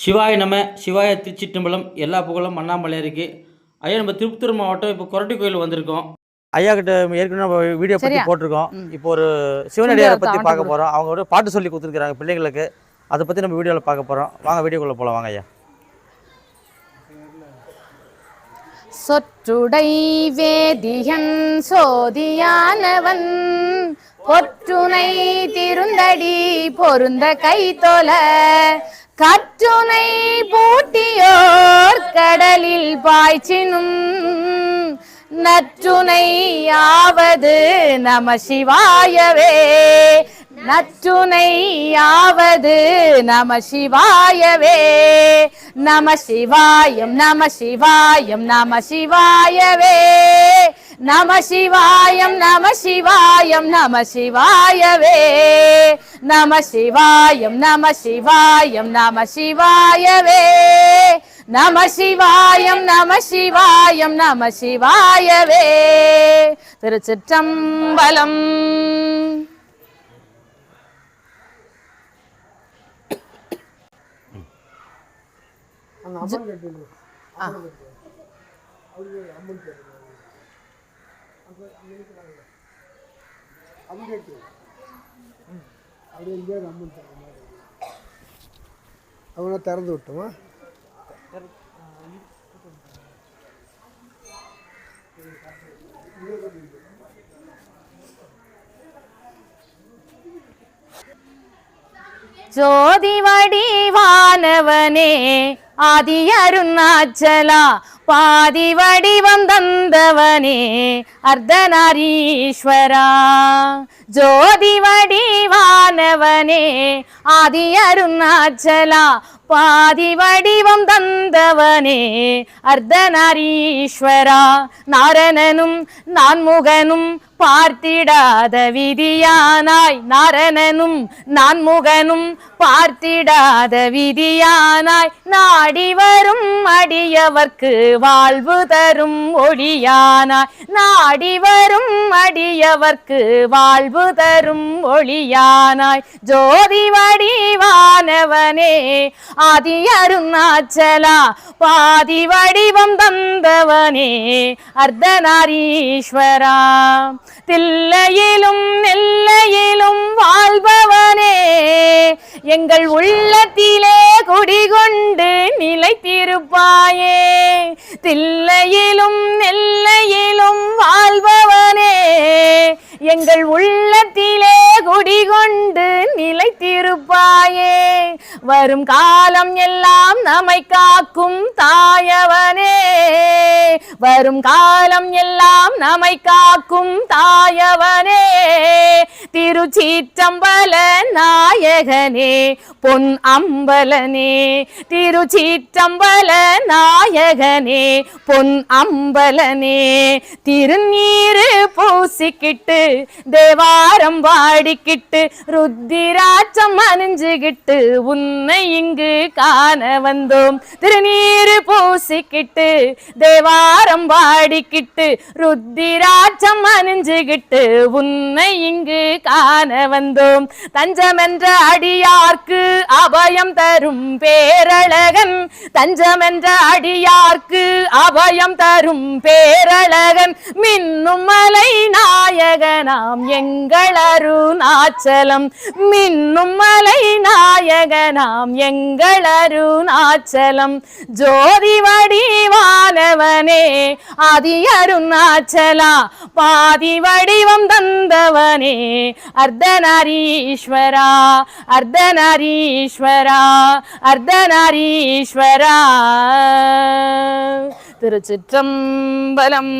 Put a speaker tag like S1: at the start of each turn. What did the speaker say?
S1: சிவாய நம சிவாய திருச்சிற்றம்பலம் எல்லா புகழும் அண்ணாமலையாருக்கு ஐயா நம்ம திருப்பத்தூர் மாவட்டம் இப்போ கொரட்டி கோயில் வந்திருக்கோம் ஐயா கிட்ட ஏற்கனவே நம்ம வீடியோ பற்றி? போட்டிருக்கோம். இப்போ ஒரு சிவனடியாரை பற்றி பார்க்க. போகிறோம் அவங்க ஒரு பாட்டு சொல்லி கொடுத்துருக்காங்க பிள்ளைங்களுக்கு அதை பற்றி நம்ம வீடியோவில் பார்க்க போகிறோம் வாங்க வீடியோக்குள்ளே போகலாம் வாங்க ஐயா
S2: சொற்றுடை வேதியன் சோதியானவன் பொற்றுனை திருந்தடி பொருந்த கைத்தொல கற்றுனை பூட்டியோர் கடலில் பாய்ச்சினும். நற்றுனை யாவது நம சிவாயவே. நற்றுனை யாவது நம சிவாயவே. நம சிவாயம் நம சிவாயம் நம சிவாயவே. நம சிவாயம் நம சிவாயம் நம சிவாயவே. நம சிவாயம் நம சிவாயம் நம சிவாயவே. நம சிவாயம் நம சிவாயம் நம சிவாயவே. திருச்சிற்றம்பலம்.
S3: அவனை திறந்து விட்டோமா?
S2: ஜோதி வடிவானவனே ஆதி அருணாச்சலா பாதி வடிவம் தந்தவனே அர்த்தநாரீஸ்வரா. ஜோதி வடிவானவனே ஆதி அருணாச்சலா பாதி வடிவம் தந்தவனே அர்த்தநாரீஸ்வரா. நாரணனும் நான்முகனும் பார்த்திடாத விதியானாய். நாரணனும் நான்முகனும் பார்த்திடாத விதியானாய். நாடி வரும் அடியவர்க்கு வாழ்வு தரும் ஒளியானாய். நாடி வரும் அடியவர்க்கு வாழ்வு தரும் ஒளியானாய். ஜோதி வடிவா தந்தவனே ஆதி அருணாச்சலா பாதி வடிவம் தந்தவனே அர்த்தநாரீஸ்வரா. தில்லையிலும் நெல்லையிலும் வாழ்பவனே எங்கள் உள்ளத்திலே குடிகொண்டு நிலைத்திருப்பாயே. தில்லையிலும் வரும் காலம் எல்லாம் நம்மை காக்கும் தாயவனே. வரும் காலம் எல்லாம் நம்மை காக்கும் தாயவனே. திருச்சீற்றம்பல நாயகனே பொன் அம்பலனே. திருச்சீற்றம்பல நாய நாயகனே பொன் அம்பலனே. திருநீரு பூசிக்கிட்டு தேவாரம் பாடிக்கிட்டு ருத்திராட்சம் அணிஞ்சுகிட்டு உன்னை இங்கு காண வந்தோம். திருநீரு பூசிக்கிட்டு தேவாரம் பாடிக்கிட்டு ருத்திராட்சம் அணிஞ்சுகிட்டு உன்னை இங்கு காண வந்தோம். தஞ்சமென்ற அடியார்க்கு அபயம் தரும் பேரழகன் தஞ்சமென்ற அடியார் பார்க்கு அபயம் தரும் பேரழகன். மின்னும் மலை நாயகனாம் எங்கள் அருணாச்சலம். மின்னும் மலை நாயகனாம் எங்கள் அருணாச்சலம். ஜோதி வடிவானவனே ஆதி அருணாச்சலா. பாதி வடிவம் தந்தவனே அர்த்தநாரீஸ்வரா அர்த்தநாரீஸ்வரா அர்த்தநாரீஸ்வரா. திருச்சிற்றம்பலம்